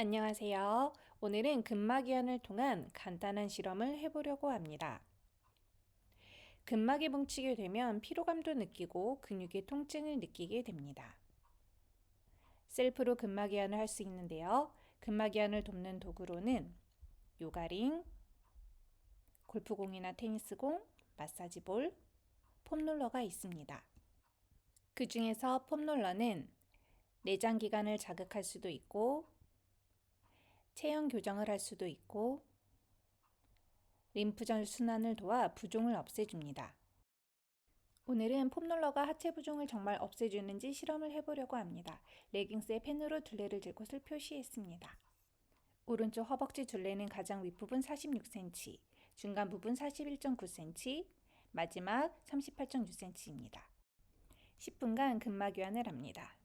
안녕하세요. 오늘은 근막이완을 통한 간단한 실험을 해보려고 합니다. 근막이 뭉치게 되면 피로감도 느끼고 근육의 통증을 느끼게 됩니다. 셀프로 근막이완을 할 수 있는데요. 근막이완을 돕는 도구로는 요가링, 골프공이나 테니스공, 마사지볼, 폼롤러가 있습니다. 그 중에서 폼롤러는 내장 기관을 자극할 수도 있고 체형 교정을 할 수도 있고 림프절 순환을 도와 부종을 없애줍니다. 오늘은 폼롤러가 하체 부종을 정말 없애주는지 실험을 해보려고 합니다. 레깅스에 펜으로 둘레를 질 곳을 표시했습니다. 오른쪽 허벅지 둘레는 가장 윗부분 46cm, 중간 부분 41.9cm, 마지막 38.6cm입니다. 10분간 근막유연을 합니다.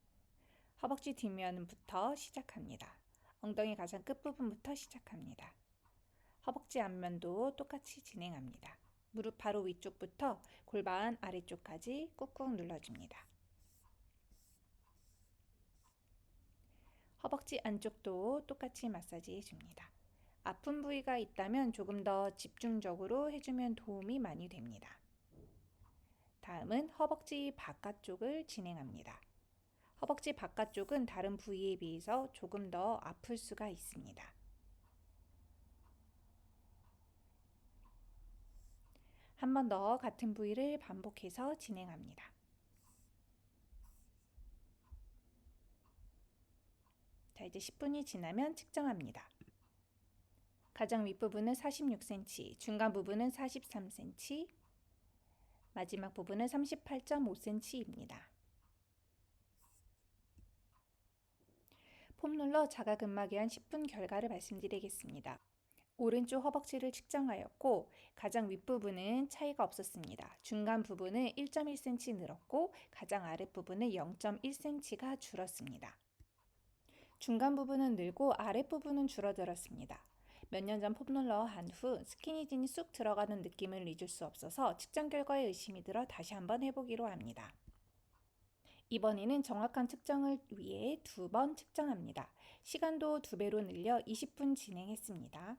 허벅지 뒷면부터 시작합니다. 엉덩이 가장 끝부분부터 시작합니다. 허벅지 앞면도 똑같이 진행합니다. 무릎 바로 위쪽부터 골반 아래쪽까지 꾹꾹 눌러줍니다. 허벅지 안쪽도 똑같이 마사지 해줍니다. 아픈 부위가 있다면 조금 더 집중적으로 해주면 도움이 많이 됩니다. 다음은 허벅지 바깥쪽을 진행합니다. 허벅지 바깥쪽은 다른 부위에 비해서 조금 더 아플 수가 있습니다. 한 번 더 같은 부위를 반복해서 진행합니다. 자, 이제 10분이 지나면 측정합니다. 가장 윗부분은 46cm, 중간 부분은 43cm, 마지막 부분은 38.5cm입니다. 폼롤러 자가근막에 한 10분 결과를 말씀드리겠습니다. 오른쪽 허벅지를 측정하였고 가장 윗부분은 차이가 없었습니다. 중간 부분은 1.1cm 늘었고 가장 아랫부분은 0.1cm가 줄었습니다. 중간 부분은 늘고 아랫부분은 줄어들었습니다. 몇 년 전 폼롤러 한 후 스키니진이 쑥 들어가는 느낌을 잊을 수 없어서 측정 결과에 의심이 들어 다시 한번 해보기로 합니다. 이번에는 정확한 측정을 위해 두 번 측정합니다. 시간도 두 배로 늘려 20분 진행했습니다.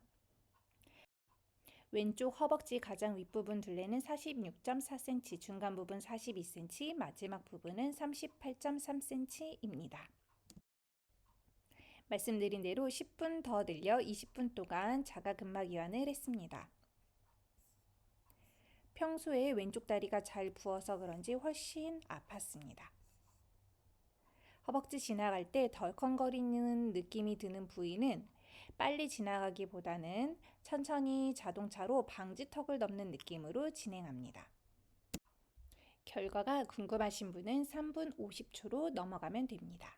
왼쪽 허벅지 가장 윗부분 둘레는 46.4cm, 중간 부분 42cm, 마지막 부분은 38.3cm입니다. 말씀드린 대로 10분 더 늘려 20분 동안 자가근막 이완을 했습니다. 평소에 왼쪽 다리가 잘 부어서 그런지 훨씬 아팠습니다. 허벅지 지나갈 때 덜컹거리는 느낌이 드는 부위는 빨리 지나가기보다는 천천히 자동차로 방지턱을 넘는 느낌으로 진행합니다. 결과가 궁금하신 분은 3분 50초로 넘어가면 됩니다.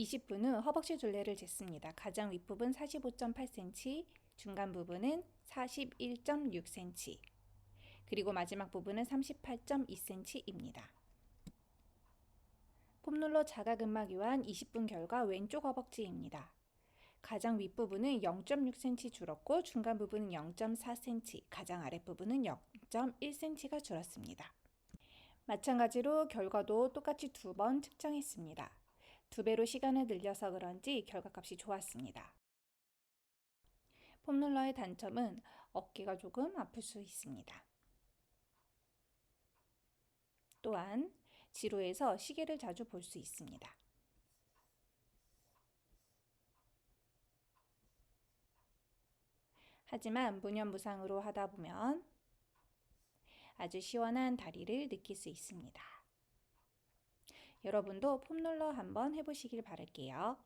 20분 후 허벅지 둘레를 쟀습니다. 가장 윗부분 45.8cm, 중간 부분은 41.6cm, 그리고 마지막 부분은 38.2cm입니다. 폼롤러 자가근막 이완 20분 결과 왼쪽 허벅지입니다. 가장 윗부분은 0.6cm 줄었고 중간 부분은 0.4cm, 가장 아랫부분은 0.1cm가 줄었습니다. 마찬가지로 결과도 똑같이 두 번 측정했습니다. 두 배로 시간을 늘려서 그런지 결과값이 좋았습니다. 폼롤러의 단점은 어깨가 조금 아플 수 있습니다. 또한 지루해서 시계를 자주 볼 수 있습니다. 하지만 무념무상으로 하다 보면 아주 시원한 다리를 느낄 수 있습니다. 여러분도 폼롤러 한번 해보시길 바랄게요.